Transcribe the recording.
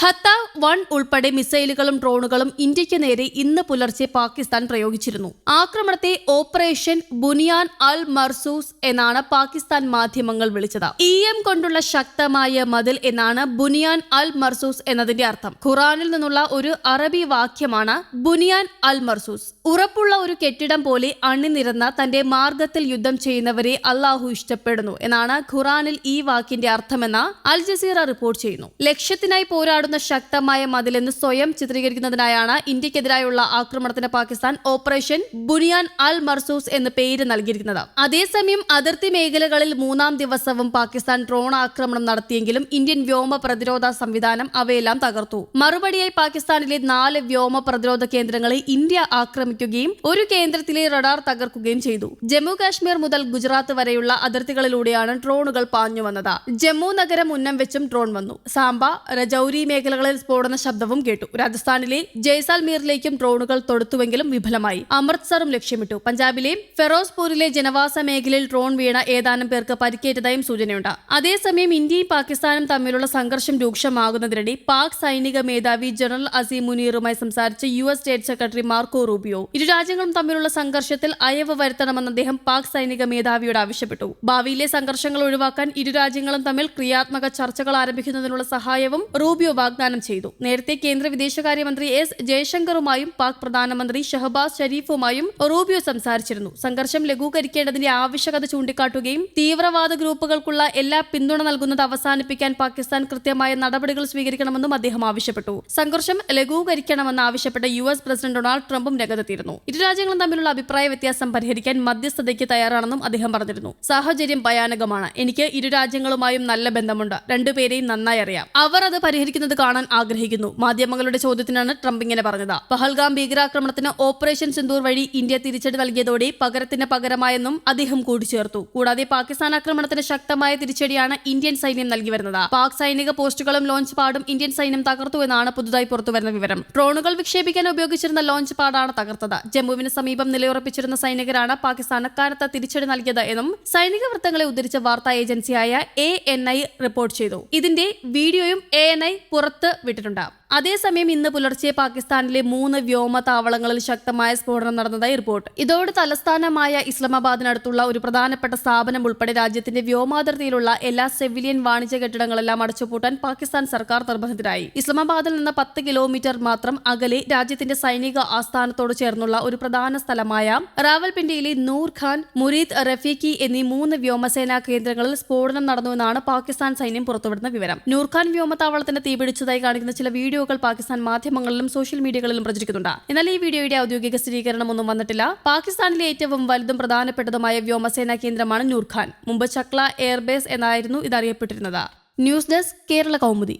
Hatta one ഉൾപ്പെടെ മിസൈലുകളും ഡ്രോണുകളും ഇന്ത്യയ്ക്ക് നേരെ ഇന്ന് പുലർച്ചെ പാകിസ്ഥാൻ പ്രയോഗിച്ചിരുന്നു. ആക്രമണത്തെ ഓപ്പറേഷൻ ബുനിയാൻ അൽ മർസൂസ് എന്നാണ് പാകിസ്ഥാൻ മാധ്യമങ്ങൾ വിളിച്ചത്. ഇ എം കൊണ്ടുള്ള ശക്തമായ മതിൽ എന്നാണ് ബുനിയാൻ അൽ മർസൂസ് എന്നതിന്റെ അർത്ഥം. ഖുറാനിൽ നിന്നുള്ള ഒരു അറബി വാക്യമാണ് ബുനിയാൻ അൽ മർസൂസ്. ഉറപ്പുള്ള ഒരു കെട്ടിടം പോലെ അണിനിരന്ന തന്റെ മാർഗത്തിൽ യുദ്ധം ചെയ്യുന്നവരെ അള്ളാഹു ഇഷ്ടപ്പെടുന്നു എന്നാണ് ഖുറാനിൽ ഈ വാക്കിന്റെ അർത്ഥമെന്ന് അൽ ജസീറ റിപ്പോർട്ട് ചെയ്യുന്നു. ലക്ഷ്യത്തിനായി പോരാടുന്ന ശക്തമായ മതിലെന്ന് സ്വയം ചിത്രീകരിക്കുന്നതിനായാണ് ഇന്ത്യക്കെതിരായുള്ള ആക്രമണത്തിന് പാകിസ്ഥാൻ ഓപ്പറേഷൻ ബുനിയാൻ അൽ മർസൂസ് എന്ന് പേര് നൽകിയിരിക്കുന്നത്. അതേസമയം അതിർത്തി മേഖലകളിൽ മൂന്നാം ദിവസവും പാകിസ്ഥാൻ ഡ്രോൺ ആക്രമണം നടത്തിയെങ്കിലും ഇന്ത്യൻ വ്യോമ പ്രതിരോധ സംവിധാനം അവയെല്ലാം തകർത്തു. മറുപടിയായി പാകിസ്ഥാനിലെ നാല് വ്യോമ പ്രതിരോധ കേന്ദ്രങ്ങളെ ഇന്ത്യ ആക്രമിക്കുകയും ഒരു കേന്ദ്രത്തിലെ റഡാർ തകർക്കുകയും ചെയ്തു. ജമ്മു കാശ്മീർ മുതൽ ഗുജറാത്ത് വരെയുള്ള അതിർത്തികളിലൂടെയാണ് ഡ്രോണുകൾ പാഞ്ഞു വന്നത് ജമ്മു നഗരം ഉന്നം വെച്ചും ഡ്രോൺ വന്നു. സാംബ രജൌരി മേഖലകളിൽ സ്ഫോടന ശബ്ദവും കേട്ടു. രാജസ്ഥാനിലെ ജയ്സാൽമീറിലേക്കും ഡ്രോണുകൾ തൊടുത്തുവെങ്കിലും വിഫലമായി. അമൃത്സറും ലക്ഷ്യമിട്ടു. പഞ്ചാബിലെ ഫെറോസ്പൂരിലെ ജനവാസ മേഖലയിൽ ഡ്രോൺ വീണ ഏതാനും പേർക്ക് പരിക്കേറ്റതായും സൂചനയുണ്ട്. അതേസമയം ഇന്ത്യയും പാകിസ്ഥാനും തമ്മിലുള്ള സംഘർഷം രൂക്ഷമാകുന്നതിനിടെ പാക് സൈനിക മേധാവി ജനറൽ അസീം മുനീറുമായി സംസാരിച്ച U S state secretary Marco Rubio. ഇരു രാജ്യങ്ങളും തമ്മിലുള്ള സംഘർഷത്തിൽ അയവ് വരുത്തണമെന്ന് അദ്ദേഹം പാക് സൈനിക മേധാവിയോട് ആവശ്യപ്പെട്ടു. ഭാവിയിലെ സംഘർഷങ്ങൾ ഒഴിവാക്കാൻ ഇരു രാജ്യങ്ങളും തമ്മിൽ ക്രിയാത്മക ചർച്ചകൾ ആരംഭിക്കുന്നതിനുള്ള സഹായവും റൂബിയോ വാഗ്ദാനം ചെയ്തു. നേരത്തെ കേന്ദ്ര വിദേശകാര്യമന്ത്രി എസ് ജയശങ്കറുമായും പാക് പ്രധാനമന്ത്രി ഷഹബാസ് ഷരീഫുമായും റൂബിയോ സംസാരിച്ചിരുന്നു. സംഘർഷം ലഘൂകരിക്കേണ്ടതിന്റെ ആവശ്യകത ചൂണ്ടിക്കാട്ടുകയും തീവ്രവാദ ഗ്രൂപ്പുകൾക്കുള്ള എല്ലാ പിന്തുണ നൽകുന്നത് അവസാനിപ്പിക്കാൻ പാകിസ്ഥാൻ കൃത്യമായ നടപടികൾ സ്വീകരിക്കണമെന്നും അദ്ദേഹം ആവശ്യപ്പെട്ടു. സംഘർഷം ലഘൂകരിക്കണമെന്ന് ആവശ്യപ്പെട്ട യു എസ് പ്രസിഡന്റ് ഡൊണാൾഡ് ട്രംപും രംഗത്തെത്തിയിരുന്നു. ഇരു രാജ്യങ്ങളും തമ്മിലുള്ള അഭിപ്രായ വ്യത്യാസം പരിഹരിക്കാൻ മധ്യസ്ഥതയ്ക്ക് തയ്യാറാണെന്നും അദ്ദേഹം പറഞ്ഞിരുന്നു. സാഹചര്യം ഭയാനകമാണ്. എനിക്ക് ഇരു രാജ്യങ്ങളുമായും നല്ല ബന്ധമുണ്ട്. രണ്ടുപേരെയും നന്നായി അറിയാം. അവർ അത് പരിഹരിക്കുന്നത് കാണാൻ ആഗ്രഹിക്കുന്നു. മാധ്യമങ്ങളുടെ ചോദ്യത്തിനാണ് ട്രംപ് ഇങ്ങനെ പറഞ്ഞത്. പഹൽഗാം ഭീകരാക്രമണത്തിന് ഓപ്പറേഷൻ സിന്ദൂർ വഴി ഇന്ത്യ തിരിച്ചടി നൽകിയതോടെ പകരത്തിന് പകരമായെന്നും അദ്ദേഹം കൂട്ടിച്ചേർത്തു. കൂടാതെ പാകിസ്ഥാൻ ആക്രമണത്തിന് ശക്തമായ തിരിച്ചടിയാണ് ഇന്ത്യൻ സൈന്യം നൽകി വരുന്നത്. പാക് സൈനിക പോസ്റ്റുകളും ലോഞ്ച് പാഡും ഇന്ത്യൻ സൈന്യം തകർത്തു എന്നാണ് പുതുതായി പുറത്തുവരുന്ന വിവരം. ഡ്രോണുകൾ വിക്ഷേപിക്കാൻ ഉപയോഗിച്ചിരുന്ന ലോഞ്ച് പാഡാണ് തകർത്തത്. ജമ്മുവിന് സമീപം നിലയുറപ്പിച്ചിരുന്ന സൈനികരാണ് പാകിസ്ഥാൻ അക്കാലത്ത് തിരിച്ചടി നൽകിയത് എന്നും സൈനിക വൃത്തങ്ങളെ ഉദ്ധരിച്ച വാർത്താ ഏജൻസിയായ എ റിപ്പോർട്ട് ചെയ്തു. ഇതിന്റെ വീഡിയോയും എ എൻ ഐ പുറത്ത് വിട്ടിട്ടുണ്ട് അതേസമയം ഇന്ന് പുലർച്ചെ പാകിസ്ഥാനിലെ മൂന്ന് വ്യോമ താവളങ്ങളിൽ ശക്തമായ സ്ഫോടനം നടന്നതായി റിപ്പോർട്ട്. ഇതോടെ തലസ്ഥാനമായ ഇസ്ലാമാബാദിനടുത്തുള്ള ഒരു പ്രധാനപ്പെട്ട സ്ഥാപനം ഉൾപ്പെടെ രാജ്യത്തിന്റെ വ്യോമാതിർത്തിയിലുള്ള എല്ലാ സെവിലിയൻ വാണിജ്യ കെട്ടിടങ്ങളെല്ലാം അടച്ചുപൂട്ടാൻ പാകിസ്ഥാൻ സർക്കാർ നിർബന്ധിതരായി. ഇസ്ലാമാബാദിൽ നിന്ന് പത്ത് കിലോമീറ്റർ മാത്രം അകലെ രാജ്യത്തിന്റെ സൈനിക ആസ്ഥാനത്തോട് ചേർന്നുള്ള ഒരു പ്രധാന സ്ഥലമായ റാവൽപിണ്ടിയിലെ നൂർ ഖാൻ മുരീദ് റഫീഖി എന്നീ മൂന്ന് വ്യോമസേനാ കേന്ദ്രങ്ങളിൽ സ്ഫോടനം നടന്നുവെന്നാണ് പാകിസ്ഥാൻ സൈന്യം പുറത്തുവിടുന്ന വിവരം. നൂർഖാൻ വ്യോമത്താവളത്തിന് തീപിടിച്ചതായി കാണിക്കുന്ന ചില വീഡിയോകൾ പാകിസ്ഥാൻ മാധ്യമങ്ങളിലും സോഷ്യൽ മീഡിയകളിലും പ്രചരിക്കുന്നുണ്ട്. എന്നാൽ ഈ വീഡിയോയുടെ ഔദ്യോഗിക സ്ഥിരീകരണമൊന്നും വന്നിട്ടില്ല. പാകിസ്ഥാനിലെ ഏറ്റവും വലുതും പ്രധാനപ്പെട്ടതുമായ വ്യോമസേനാ കേന്ദ്രമാണ് നൂർഖാൻ. മുമ്പ് ചക്ല എയർബേസ് എന്നായിരുന്നു ഇത് അറിയപ്പെട്ടിരുന്നത് ന്യൂസ് ഡെസ്ക് കേരള കൗമുദി.